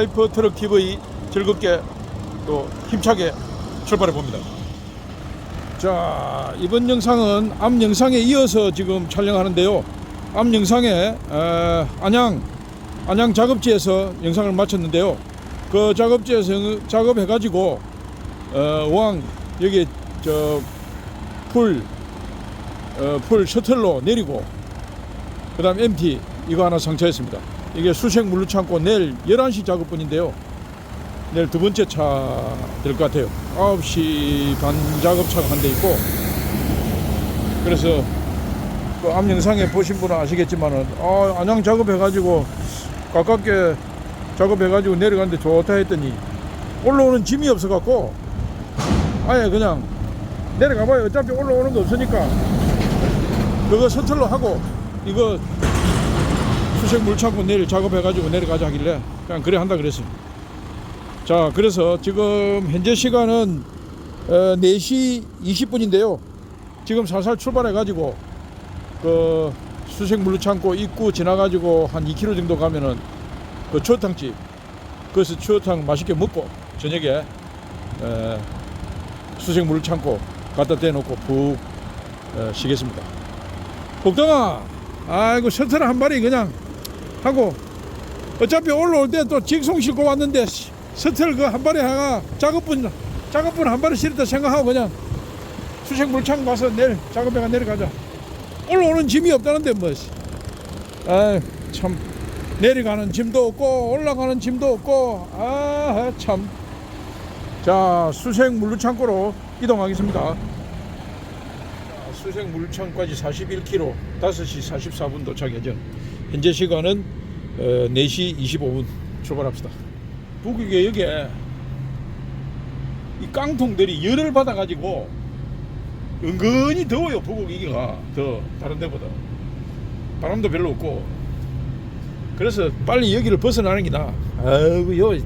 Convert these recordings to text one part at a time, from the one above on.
라이프 트럭 TV 즐겁게 또 힘차게 출발해 봅니다. 자 이번 영상은 앞 영상에 이어서 지금 촬영하는데요. 앞 영상에 에, 안양 안양 작업지에서 영상을 마쳤는데요. 그 작업지에서 영- 작업해 가지고 어, 왕 여기 저풀 어, 풀 셔틀로 내리고 그다음 MT 이거 하나 상차했습니다. 이게 수색 물류 창고 내일 11시 작업분인데요. 내일 두 번째 차 될 것 같아요. 9시 반 작업차가 한 대 있고 그래서 그 앞 영상에 보신 분은 아시겠지만은 아, 안양 작업해가지고 가깝게 작업해가지고 내려갔는데 좋다 했더니 올라오는 짐이 없어갖고 아예 그냥 내려가봐요. 어차피 올라오는 거 없으니까 그거 서툴러 하고 이거 수색 물 창고 내일 작업해가지고 내려가자 하길래 그냥 그래 한다 그랬어요. 자, 그래서 지금 현재 시간은 어, 4시 20분인데요. 지금 살살 출발해가지고 그 수색 물류 창고 입구 지나가지고 한 2km 정도 가면은 그 추어탕집 거기서 추어탕 맛있게 먹고 저녁에 에, 수색 물류 창고 갖다 대놓고 푹 에, 쉬겠습니다. 복덩아, 아이고 셔틀 한 마리 그냥 하고 어차피 올라올 때 또 직송 싣고 왔는데 시- 셔틀 그한 마리 하나 작업분 작업분 한 마리 실었다 생각하고 그냥 수색 물창 가서 내일 작업해가 내려가자. 올라오는 짐이 없다는데 뭐. 아참 내려가는 짐도 없고 올라가는 짐도 없고 아 참. 자 수색 물류 창고로 이동하겠습니다. 자, 수색 물류 창고까지 41km 5시 44분 도착 예정. 현재 시간은 어, 4시 25분 출발합시다. 북이게 여기에 이 깡통들이 열을 받아가지고 은근히 더워요. 북극 이게가 더 다른 데보다 바람도 별로 없고 그래서 빨리 여기를 벗어나는 게 나아. 아이고 요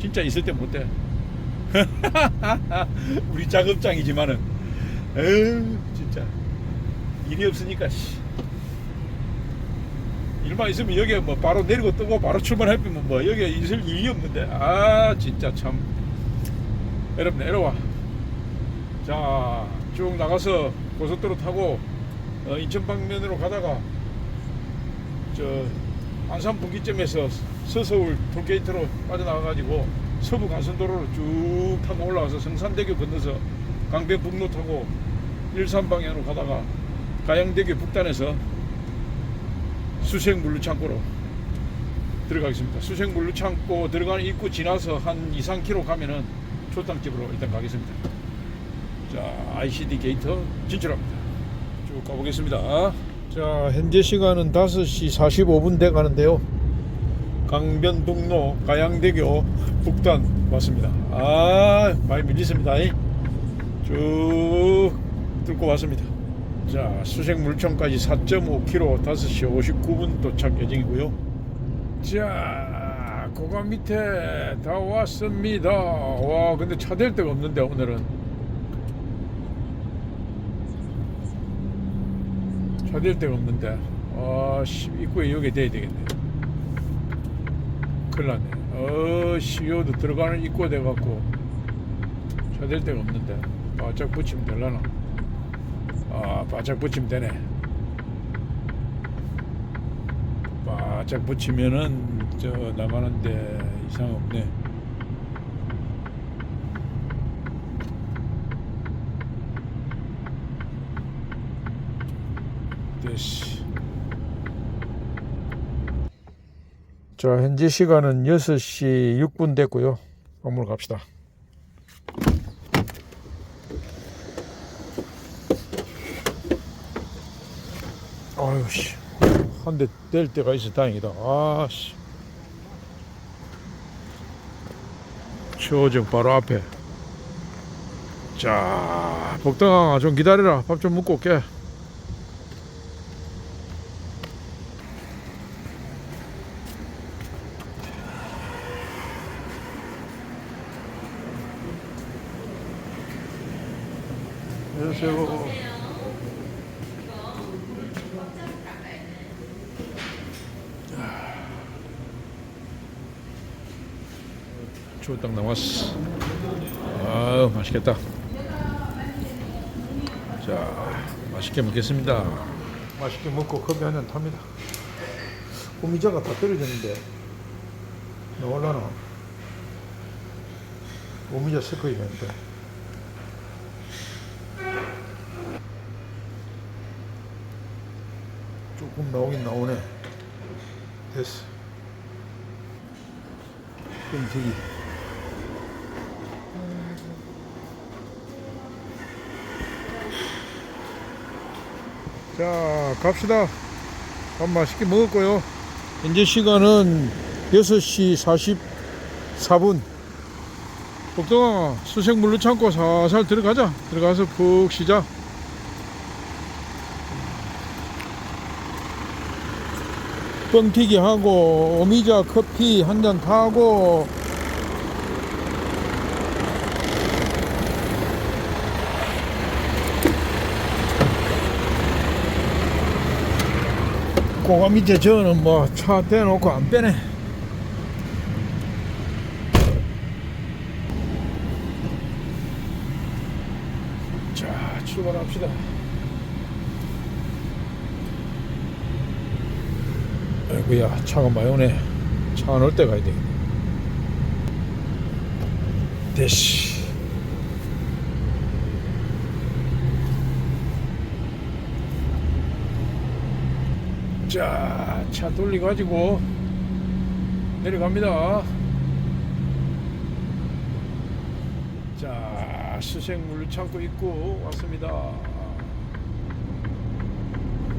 진짜 있을 때 못돼. 우리 작업장이지만은 에휴 진짜 일이 없으니까 씨. 일만 있으면 여기 뭐 바로 내리고 뜨고 바로 출발해보면 뭐 여기 있을 일이 없는데. 아 진짜 참. 여러분 내려와. 자 쭉 나가서 고속도로 타고 어, 인천 방면으로 가다가 저 안산 분기점에서 서서울 톨게이트로 빠져나가가지고 서부 간선도로로 쭉 타고 올라와서 성산대교 건너서 강변북로 타고 일산 방향으로 가다가 가양대교 북단에서 수색 물류 창고로 들어가겠습니다. 수색 물류 창고 들어가는 입구 지나서 한 2, 3km 가면은 초탕집으로 일단 가겠습니다. 자, ICD 게이트 진출합니다. 쭉 가보겠습니다. 자, 현재 시간은 5시 45분 돼 가는데요. 강변북로 가양대교 북단 왔습니다. 아, 많이 밀리습니다. 쭉 뚫고 왔습니다. 자, 수색 물청까지 4.5km 5시 59분 도착 예정이고요. 자, 고감 밑에 다 왔습니다. 와, 근데 차 댈 데가 없는데 오늘은 차 댈 데가 없는데. 아, 씨, 입구에 여기 대야 되겠네. 큰일 났네. 어, 씨, 여도 들어가는 입구가 돼갖고 차 댈 데가 없는데. 바짝 붙이면 되려나? 아, 바짝 붙이면 되네. 바짝 붙이면은 저 나가는데 이상 없네. 됐시. 자, 현재 시간은 6시 6분 됐고요. 건물 갑시다. 아유 씨. 한 대 뗄 때가 있어 다행이다. 아 씨. 초정 바로 앞에. 자, 복덩아 좀 기다려라. 밥 좀 먹고 올게. 안녕하세요. 추어탕 나왔어. 아우 맛있겠다. 자 맛있게 먹겠습니다. 맛있게 먹고 커피 한잔 탑니다. 구미자가 다 떨어졌는데 나올라나? 구미자 스커이는데 조금 나오긴 나오네. 됐어. 끔찍이. 자, 갑시다. 밥 맛있게 먹었고요. 현재 시간은 6시 44분. 복동아, 수색 물로 참고 살살 들어가자. 들어가서 푹 쉬자. 뻥튀기 하고 오미자 커피 한 잔 타고 고가 밑에 저는 뭐 차 대놓고 안 빼네. 자 출발합시다. 아이고야 차가 많이 오네. 차 넣을 때 가야 되겠네. 됐시 자, 차 돌려가지고 내려갑니다. 자, 수색물 찾고 있고 왔습니다.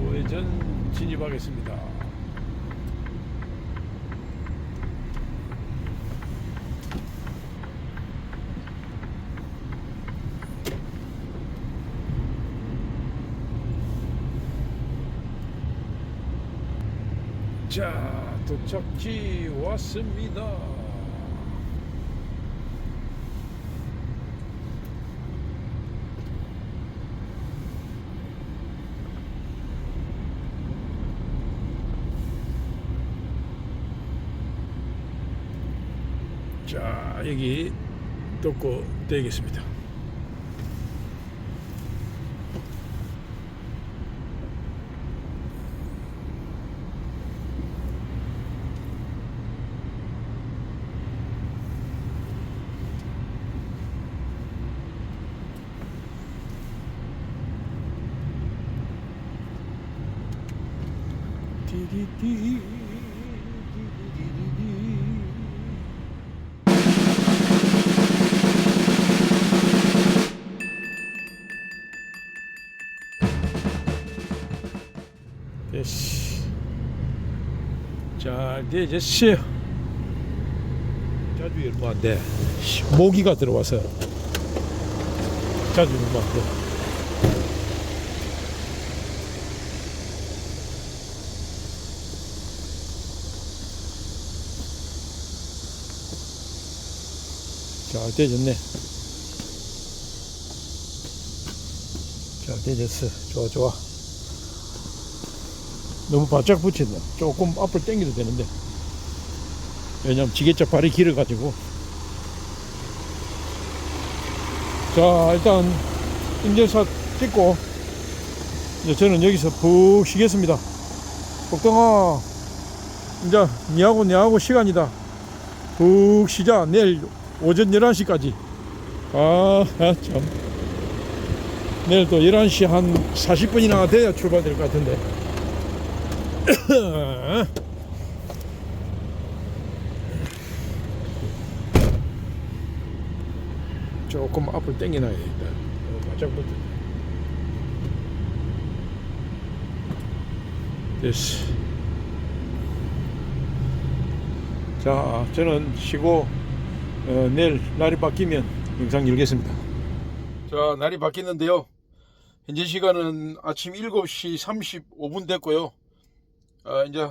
우회전 진입하겠습니다. 자, 도착지 왔습니다. 자, 여기 떴고 떼겠습니다. 디디디 디디디디디. 됐어. 잘 되졌어요. 자주 안 돼. 씨, 모기가 들어와서 자주 안 돼. 잘 되졌네. 잘 되졌어. 좋아, 좋아. 너무 바짝 붙인다. 조금 앞을 당겨도 되는데. 왜냐면 지게차 발이 길어 가지고. 자, 일단, 인증샷 찍고, 이제 저는 여기서 푹 쉬겠습니다. 복동아, 이제 니하고 니하고 시간이다. 푹 쉬자. 내일 오전 11시까지. 아, 참. 내일 또 11시 한 40분이나 돼야 출발될 것 같은데. 조금 앞을 당겨놔야 되겠다. 너무 바짝 붙어. 됐어. 자, 저는 쉬고 어, 내일 날이 바뀌면 영상 열겠습니다. 자, 날이 바뀌는데요. 현재 시간은 아침 7시 35분 됐고요. 아, 이제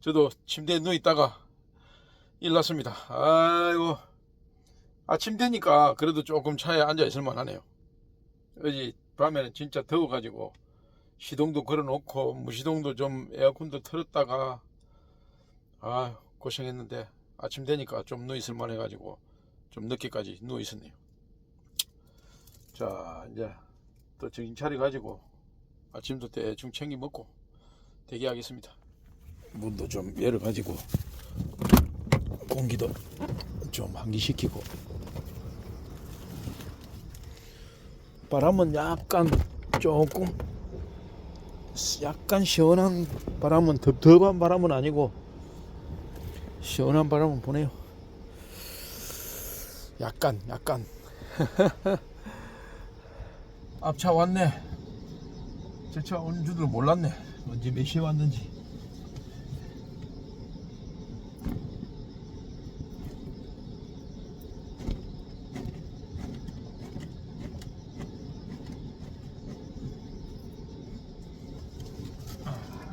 저도 침대에 누워 있다가 일났습니다. 아이고 아침 되니까 그래도 조금 차에 앉아 있을 만하네요. 어제 밤에는 진짜 더워가지고 시동도 걸어놓고 무시동도 좀 에어컨도 틀었다가 아 고생했는데 아침 되니까 좀 누워 있을 만 해가지고 좀 늦게까지 누워 있었네요. 자 이제 또 정신 차려 가지고 아침도 대충 챙겨 먹고 대기하겠습니다. 문도 좀 열어 가지고 공기도 좀 환기시키고 바람은 약간 조금 약간 시원한 바람은 덥덥한 바람은 아니고 시원한 바람은 보네요. 약간 약간 앞차 왔네. 저차온 줄도 몰랐네. 언제 몇 시에 왔는지.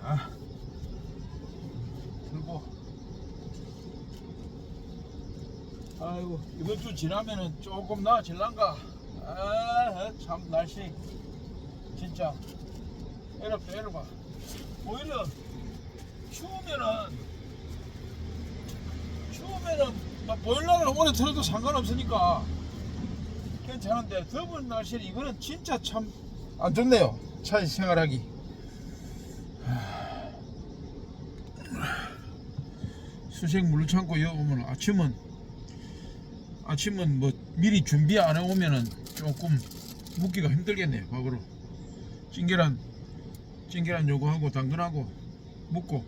아, 들고. 주 지나면은 조금 나아질란가. 아, 참 날씨 진짜 애롭다 애롭아. 오히려 추우면은 추우면은 막 보일러를 오래 틀어도 상관없으니까 괜찮은데 더운 날씨는 이거는 진짜 참 안 좋네요. 차에 생활하기. 수색 물로 참고 여기 오면 아침은 아침은 뭐 미리 준비 안 해오면은 조금 묵기가 힘들겠네요 밥으로. 찐계란 찐계란 요거하고 당근하고 묵고.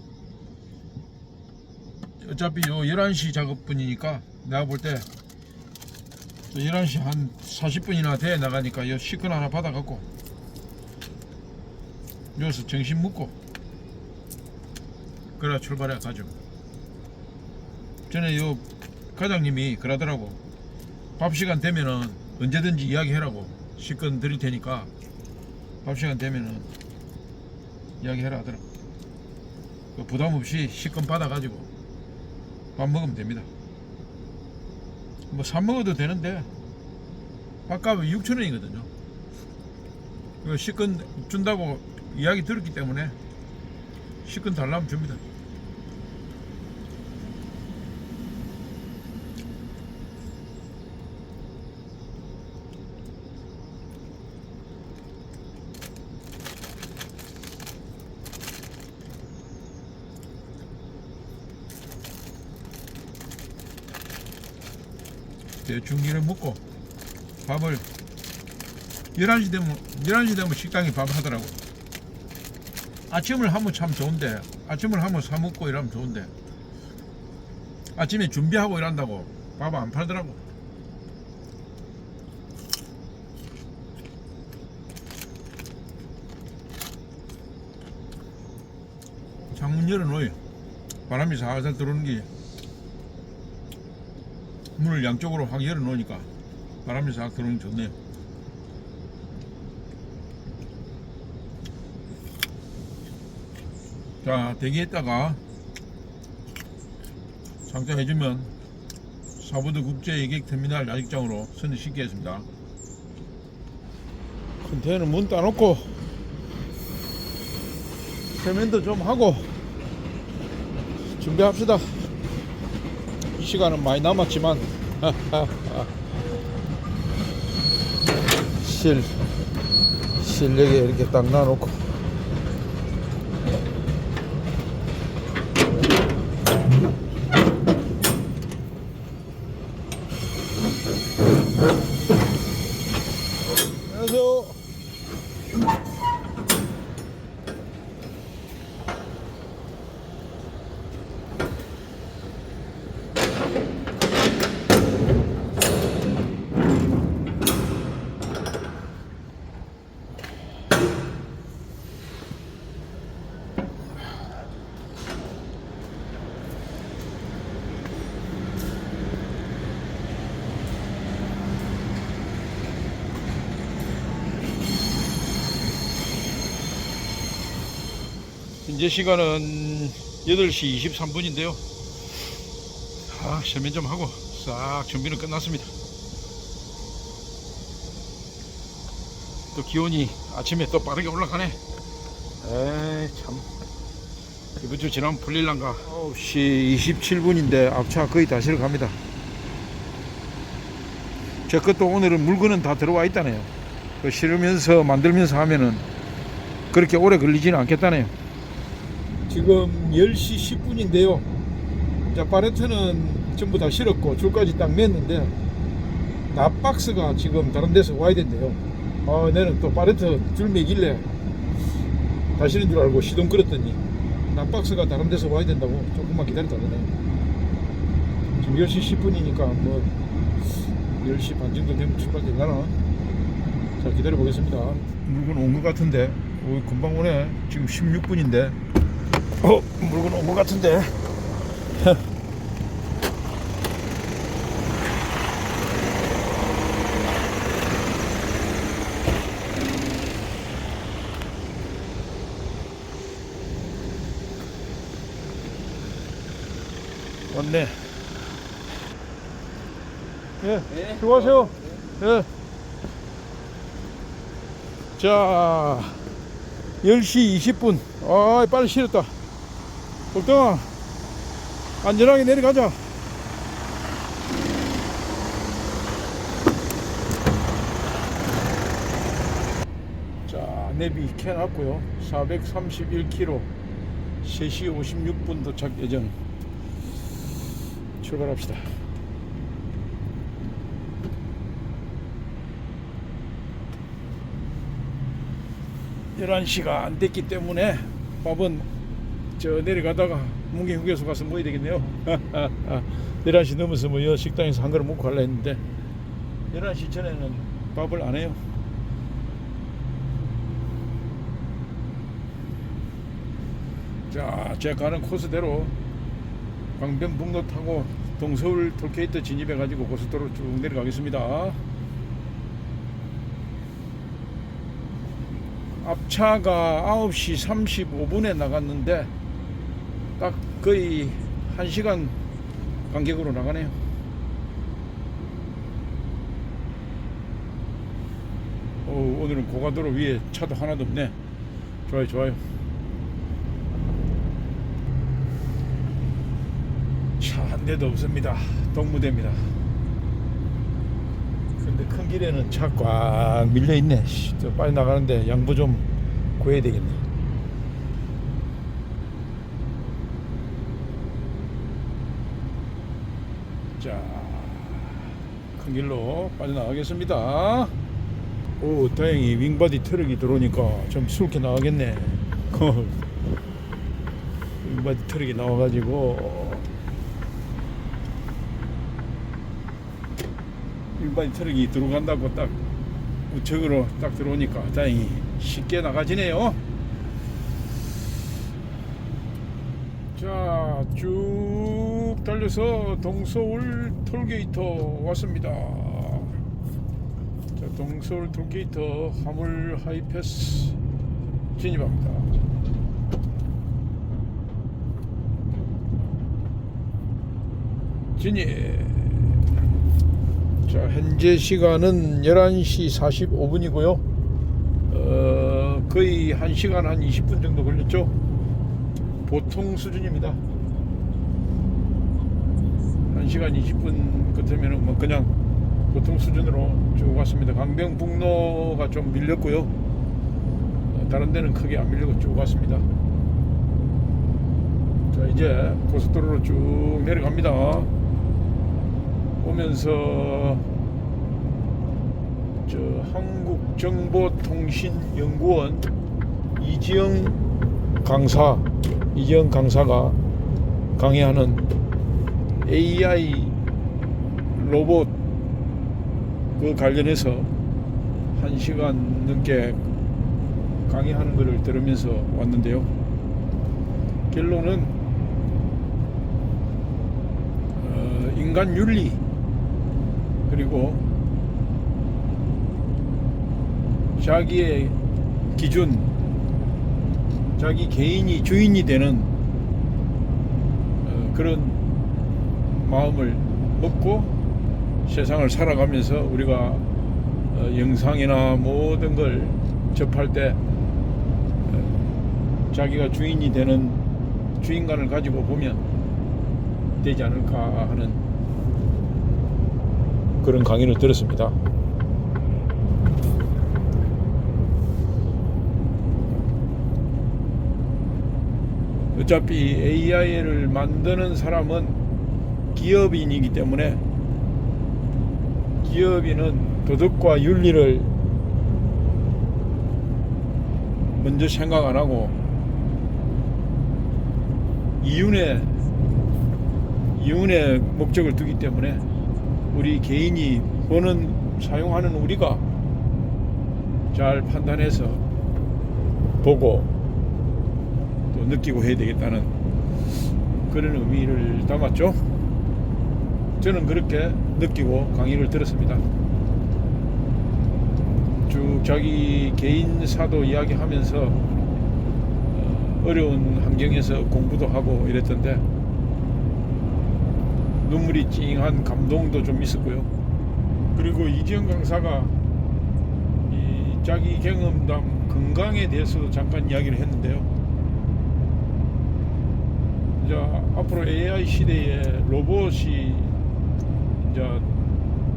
어차피 요 11시 작업분이니까 내가 볼 때 11시 한 40분이나 돼 나가니까 요 시큰 하나 받아갖고 여기서 정신 묵고 그래 출발해 가죠 전에 요 과장님이 그러더라고 밥 시간 되면은 언제든지 이야기해라고 시건 드릴 테니까 밥 시간 되면은 이야기해라 하더라고 그 부담 없이 시건 받아가지고 밥 먹으면 됩니다. 뭐 사 먹어도 되는데 밥값은 6천 원이거든요. 그 시건 준다고 이야기 들었기 때문에 시건 달라면 줍니다 이래 먹고 밥을 11시 되면 11시 되면 식당에 밥 하더라고. 아침을 하면 참 좋은데 아침을 하면 사 먹고 이러면 좋은데 아침에 준비하고 일한다고 밥 안 팔더라고. 창문 열어놓어요 바람이 살살 들어오는 게 문을 양쪽으로 확 열어놓으니까 바람이 싹 들어오니 좋네요. 자, 대기했다가 상장해주면 사부도 국제예객터미널 야직장으로 선입시키겠습니다. 컨테이너 문 따놓고 세면도 좀 하고 준비합시다. 시간은 많이 남았지만. 실 실내에 이렇게 딱 놔놓고 현재 시간은 8시 23분인데요. 아, 세면 좀 하고 싹 준비는 끝났습니다. 또 기온이 아침에 또 빠르게 올라가네. 에이, 참. 이번 주 지나면 풀릴란가. 9시 27분인데 앞차 거의 다 실어갑니다. 저 것도 오늘은 물건은 다 들어와 있다네요. 그 실으면서 만들면서 하면은 그렇게 오래 걸리지는 않겠다네요. 지금 10시 10분인데요. 자, 파레트는 전부 다 실었고 줄까지 딱 맸는데 납박스가 지금 다른 데서 와야 된대요. 아, 내는 또 파레트 줄 매길래 다시는 줄 알고 시동 끌었더니 납박스가 다른 데서 와야 된다고 조금만 기다렸다 그러네. 지금 10시 10분이니까 뭐 10시 반 정도 되면 출발되려나? 자, 기다려 보겠습니다. 물건 온 것 같은데, 오, 금방 오네. 지금 16분인데, 어, 물건 온 것 같은데. 왔네. 예, 네. 수고하세요. 예. 자, 10시 20분. 아, 빨리 실었다. 복덩아, 안전하게 내려가자. 자, 내비 켜놨고요. 431km, 3시 56분 도착 예정. 출발합시다. 열한 시가 안 됐기 때문에 밥은 저 내려가다가 문경 휴게소 가서 먹어야 되겠네요. 11시 넘어서 뭐여 식당에서 한 그릇 먹고 갈라 했는데 11시 전에는 밥을 안 해요. 자, 제가 가는 코스대로 광변북로 타고 동서울 톨게이트 진입해 가지고 고속도로 쭉 내려가겠습니다. 앞차가 9시 35분에 나갔는데 딱 거의 1시간 간격으로 나가네요. 오, 오늘은 고가도로 위에 차도 하나도 없네. 좋아요, 좋아요. 차 한 대도 없습니다. 동무대입니다. 근데 큰 길에는 차 꽉 밀려 있네. 씨, 저 빨리 나가는데 양보 좀 구해야 되겠네. 자, 큰 길로 빨리 나가겠습니다. 오, 다행히 윙바디 트럭이 들어오니까 좀 수월하게 나가겠네. 윙바디 트럭이 나와가지고 일반 트럭이 들어간다고 딱 우측으로 딱 들어오니까 다행히 쉽게 나가지네요. 자, 쭉 달려서 동서울 톨게이트 왔습니다. 자, 동서울 톨게이트 화물 하이패스 진입합니다. 진입. 자, 현재 시간은 11시 45분이고요. 어, 거의 1시간 한 20분 정도 걸렸죠. 보통 수준입니다. 1시간 20분 같으면 뭐 그냥 보통 수준으로 쭉 왔습니다. 강병북로가 좀 밀렸고요. 어, 다른 데는 크게 안 밀리고 쭉 왔습니다. 자, 이제 고속도로로 쭉 내려갑니다. 오면서 저 한국정보통신연구원 이지영 강사 이지영 강사가 강의하는 AI 로봇 그 관련해서 한 시간 넘게 강의하는 것을 들으면서 왔는데요. 결론은 어, 인간 윤리 그리고 자기의 기준, 자기 개인이 주인이 되는 어, 그런 마음을 먹고 세상을 살아가면서 우리가 어, 영상이나 모든 걸 접할 때 어, 자기가 주인이 되는 주인관을 가지고 보면 되지 않을까 하는 그런 강의를 들었습니다. 어차피 AI를 만드는 사람은 기업인이기 때문에 기업인은 도덕과 윤리를 먼저 생각 안 하고 이윤의 이윤의 목적을 두기 때문에 우리 개인이 보는 사용하는 우리가 잘 판단해서 보고 또 느끼고 해야 되겠다는 그런 의미를 담았죠. 저는 그렇게 느끼고 강의를 들었습니다. 쭉 자기 개인 사도 이야기하면서 어, 어려운 환경에서 공부도 하고 이랬던데 눈물이 찡한 감동도 좀 있었고요. 그리고 이지영 강사가 이 자기 경험담 건강에 대해서도 잠깐 이야기를 했는데요. 이제 앞으로 AI 시대에 로봇이 이제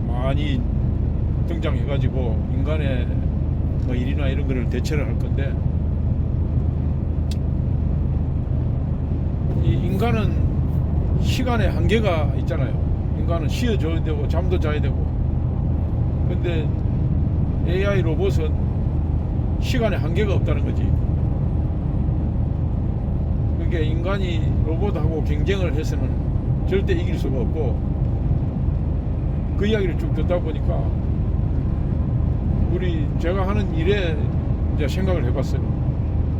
많이 등장해가지고 인간의 뭐 일이나 이런 거를 대체를 할 건데 이 인간은 시간의 한계가 있잖아요. 인간은 쉬어줘야 되고 잠도 자야 되고 근데 AI 로봇은 시간의 한계가 없다는 거지. 그러니까 인간이 로봇하고 경쟁을 해서는 절대 이길 수가 없고 그 이야기를 쭉 듣다 보니까 우리 제가 하는 일에 이제 생각을 해봤어요.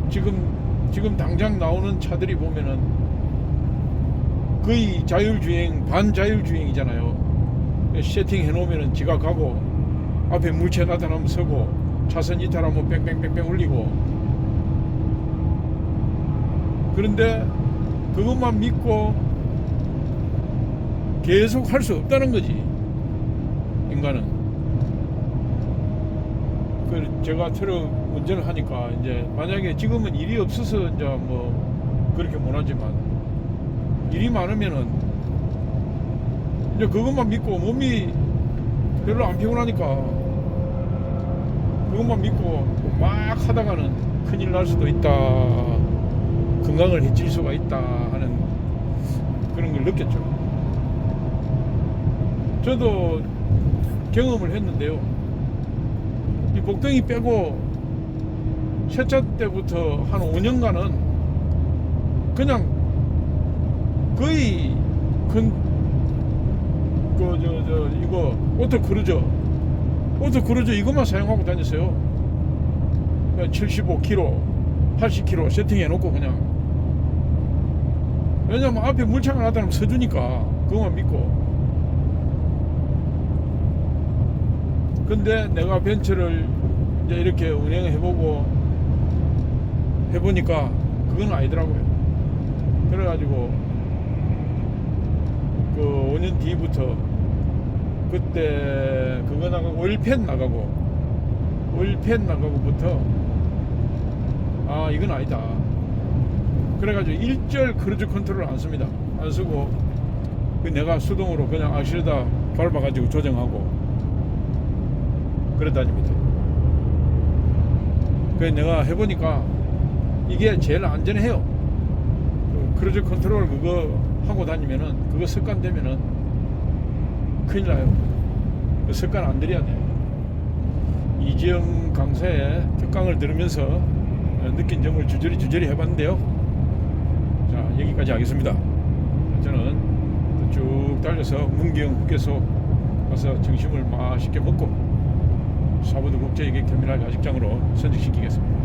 지금 지금 당장 나오는 차들이 보면은 거의 자율주행 반자율주행이잖아요. 세팅 해 놓으면은 지가 가고 앞에 물체 나타나면 서고 차선 이탈하면 뺑뺑뺑뺑 울리고 그런데 그것만 믿고 계속 할 수 없다는 거지 인간은. 그 제가 트럭 운전을 하니까 이제 만약에 지금은 일이 없어서 이제 뭐 그렇게 못하지만 일이 많으면은 이제 그것만 믿고 몸이 별로 안 피곤하니까 그것만 믿고 막 하다가는 큰일 날 수도 있다. 건강을 해칠 수가 있다 하는 그런 걸 느꼈죠. 저도 경험을 했는데요. 이 복덩이 빼고 세차 때부터 한 5년간은 그냥 거의 큰그저 저 이거 오토 크루저 오토 크루저 이것만 사용하고 다녔어요. 75km, 80km 세팅해 놓고 그냥. 왜냐면 앞에 물차가 나타나면 서주니까 그것만 믿고 근데 내가 벤처를 이제 이렇게 운행해보고 해보니까 그건 아니더라고요. 그래가지고 그 5년 뒤부터 그때 그거 나가고 오일팬 나가고 오일팬 나가고부터 아 이건 아니다. 그래가지고 일절 크루즈 컨트롤 안 씁니다. 안 쓰고 그 내가 수동으로 그냥 악실에다 밟아가지고 조정하고 그래 다닙니다. 그래서 내가 해보니까 이게 제일 안전해요. 그 크루즈 컨트롤 그거 하고 다니면은 그거 습관되면은 큰일 나요. 그 습관 안 들여야 돼요. 이지영 강사의 특강을 들으면서 느낀 점을 주저리 주저리 해봤는데요. 자 여기까지 하겠습니다. 저는 쭉 달려서 문경 후계소 가서 점심을 맛있게 먹고 사부도 국제여객터미널 야식장으로 선직시키겠습니다.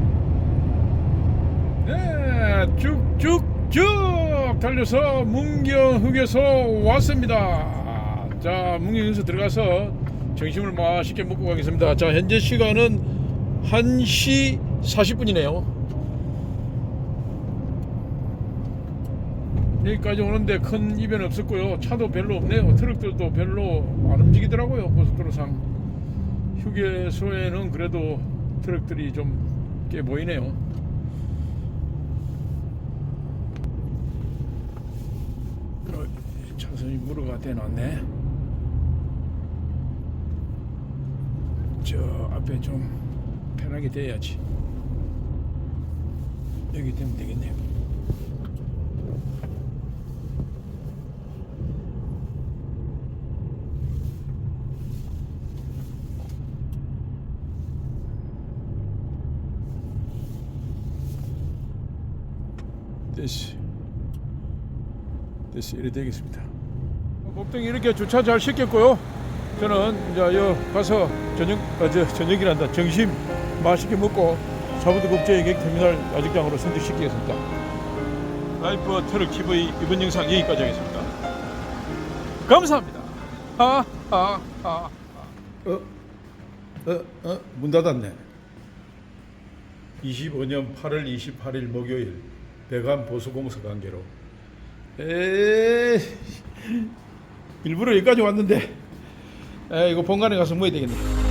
네, 쭉쭉쭉 달려서 문경 흑에서 왔습니다. 자, 문경에서 들어가서 점심을 맛있게 먹고 가겠습니다. 자, 현재 시간은 1시 40분이네요. 여기까지 오는데 큰 이변 없었고요. 차도 별로 없네요. 트럭들도 별로 안 움직이더라고요. 고속도로상. 휴게소에는 그래도 트럭들이 좀 꽤 보이네요. 어, 차선이 무르가 돼놨네. 저 앞에 좀 편하게 돼야지. 여기 되면 되겠네요. 됐어. 됐어. 이래 되겠습니다. 목동 이렇게 주차 잘 시켰고요. 저는 이제 여 가서 저녁 어, 저 저녁이란다 점심 맛있게 먹고 사부도 국제여객터미널 야직장으로 승진시키겠습니다. 라이프 트럭 TV 이번 영상 여기까지 하겠습니다. 감사합니다. 하하하. 어? 어? 어? 문 닫았네. 25년 8월 28일 목요일 배관 보수공사 관계로 에 일부러 여기까지 왔는데 에 이거 본관에 가서 모야 되겠네.